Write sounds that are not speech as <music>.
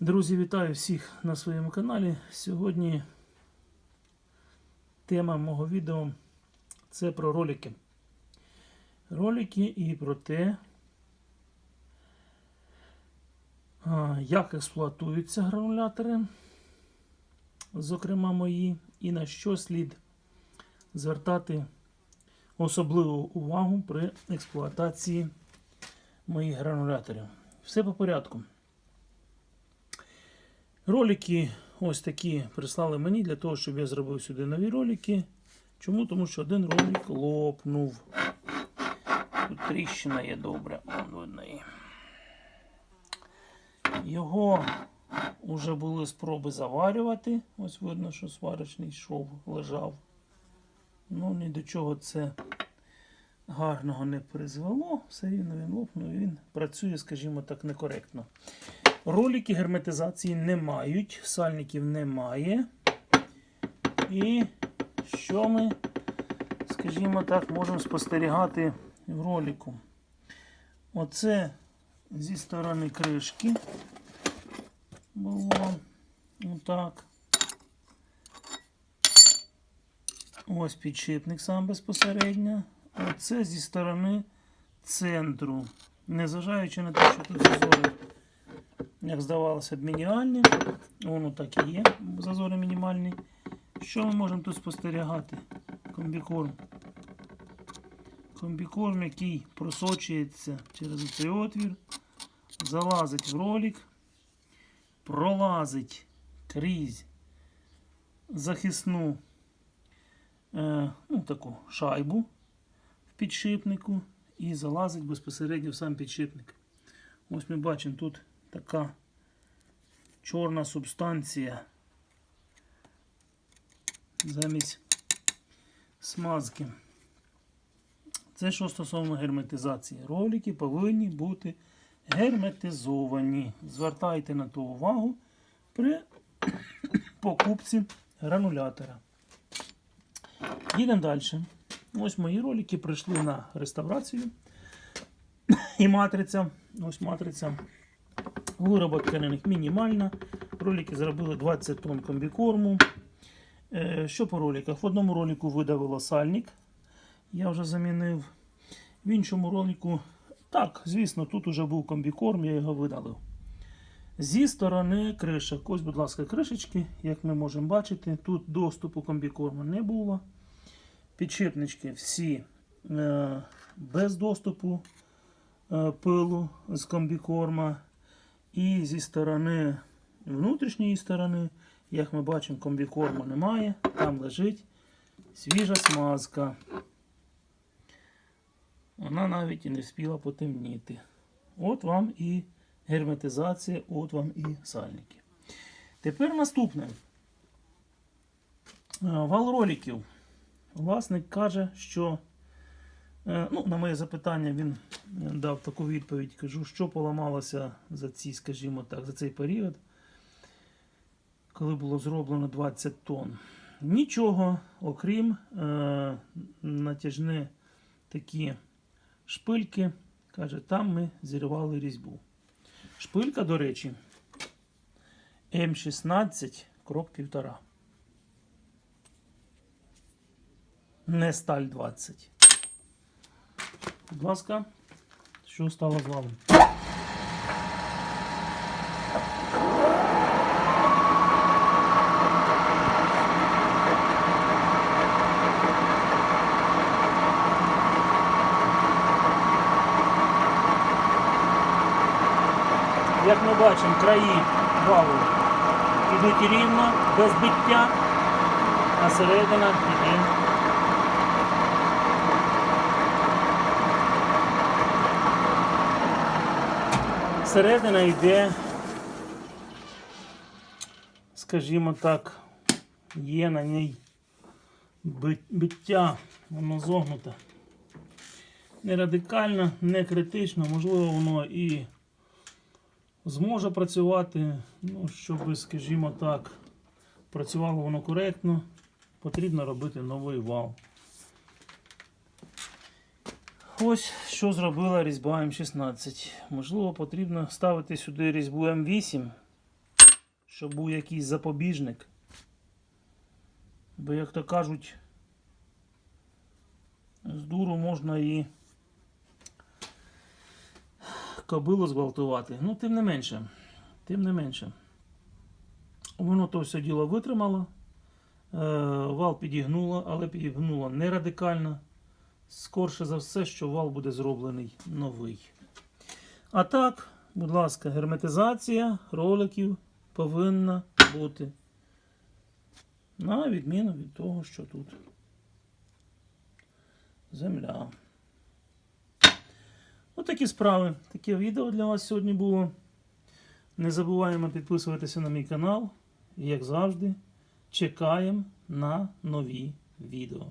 Друзі, вітаю всіх на своєму каналі. Сьогодні тема мого відео це про ролики. Ролики і про те, як експлуатуються гранулятори, зокрема мої, і на що слід звертати особливу увагу при експлуатації моїх грануляторів. Все по порядку. Ролики ось такі прислали мені для того, щоб я зробив сюди нові ролики. Чому? Тому що один ролик лопнув. Тут тріщина є добре, видно її. Його вже були спроби заварювати. Ось видно, що сварочний шов лежав. Ну, ні до чого це гарного не призвело. Все рівно він лопнув і він працює, скажімо так, некоректно. Ролики герметизації не мають, сальників немає. І що ми, скажімо так, можемо спостерігати в ролику? Оце зі сторони кришки було отак. Ось підшипник сам безпосередньо. Оце зі сторони центру. Незважаючи на те, що тут зазори як здавалося б, мінімальні. Воно так і є, зазори мінімальні. Що ми можемо тут спостерігати? Комбікорм. Комбікорм, який просочується через цей отвір, залазить в ролик, пролазить крізь захисну е, ну, таку шайбу в підшипнику і залазить безпосередньо в сам підшипник. Ось ми бачимо тут така чорна субстанція замість смазки. Це що стосовно герметизації. Ролики повинні бути герметизовані. Звертайте на то увагу при <coughs> покупці гранулятора. Їдемо далі. Ось мої ролики прийшли на реставрацію. <coughs> І матриця. Ось матриця. Вироботка на них мінімальна. Ролики зробили 20 тонн комбікорму. Е, Що по роликах? В одному ролику видавило сальник. Я вже замінив. В іншому ролику, так, звісно, тут вже був комбікорм, я його видалив. Зі сторони кришок. Ось, будь ласка, кришечки, як ми можемо бачити, тут доступу комбікорму не було. Підшипнички всі е, без доступу е, пилу з комбікорма. І зі сторони внутрішньої сторони, як ми бачимо, комбікорму немає. Там лежить свіжа смазка. Вона навіть і не встигла потемніти. От вам і герметизація, от вам і сальники. Тепер наступне. Е, Вал роликів. Власник каже, що Ну, На моє запитання він е, дав таку відповідь. Кажу, що поламалося за ці, скажімо так, за цей період, коли було зроблено 20 тонн. Нічого, окрім е, натяжні такі шпильки. Каже, там ми зірвали різьбу. Шпилька, до речі, М16 крок півтора. Не сталь 20. Будь ласка, що стало з вами? Як ми бачимо, краї валу йдуть рівно, без биття, а середина йде середина йде, скажімо так, є на ній биття, воно зогнуте. Не радикально, не критично, можливо, воно і зможе працювати, ну, щоб, скажімо так, працювало воно коректно, потрібно робити новий вал. Ось що зробила різьба М16. Можливо, потрібно ставити сюди різьбу М8 щоб був якийсь запобіжник. Бо, як то кажуть, з дуру можна і кобилу зґвалтувати. Ну, тим не менше. Тим не менше. Воно то все діло витримало. Е, вал підігнуло, але підігнуло не радикально. Скорше за все, що вал буде зроблений новий. А так, будь ласка, герметизація роликів повинна бути. На відміну від того, що тут земля. Отакі справи. Таке відео для вас сьогодні було. Не забуваємо підписуватися на мій канал. І, як завжди, чекаємо на нові відео.